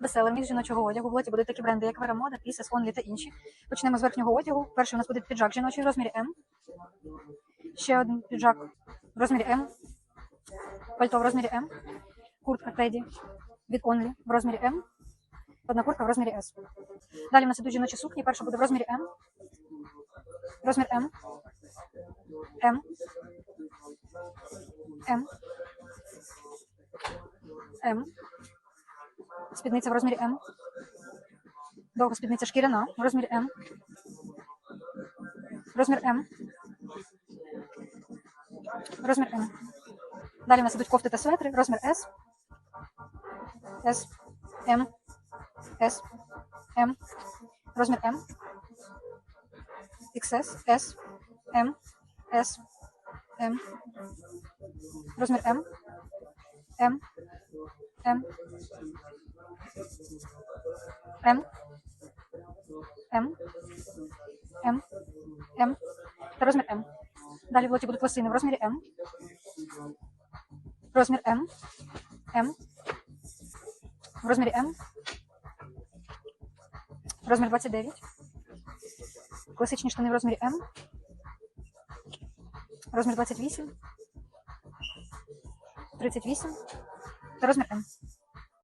Бестселер міг жіночого одягу. В лоті будуть такі бренди, як Moda, Pieces, Only та інші. Почнемо з верхнього одягу. Перший у нас буде піджак жіночий в розмірі М. Ще один піджак в розмірі М. Пальто в розмірі М. Куртка Теді від Only в розмірі М. Одна куртка в розмірі S. Далі в нас ідуть жіночі сукні. Перша буде в розмірі М. Розмір М. М. М. М. Спідниця в розмірі М. Довга спідниця шкіряна в розмірі М. Розмір М. Розмір М. Далі у нас ідуть кофти та светри. Розмір S. S. М. S. М. Розмір М. XS. S. М. S. М. Розмір М. М. М. М. М. М. М. Та розмір М. Далі в лоті будуть лосини в розмірі М. Розмір М. М. В розмірі М. Розмір 29. Класичні штани в розмірі М. Розмір 28. 38. Та розмір М.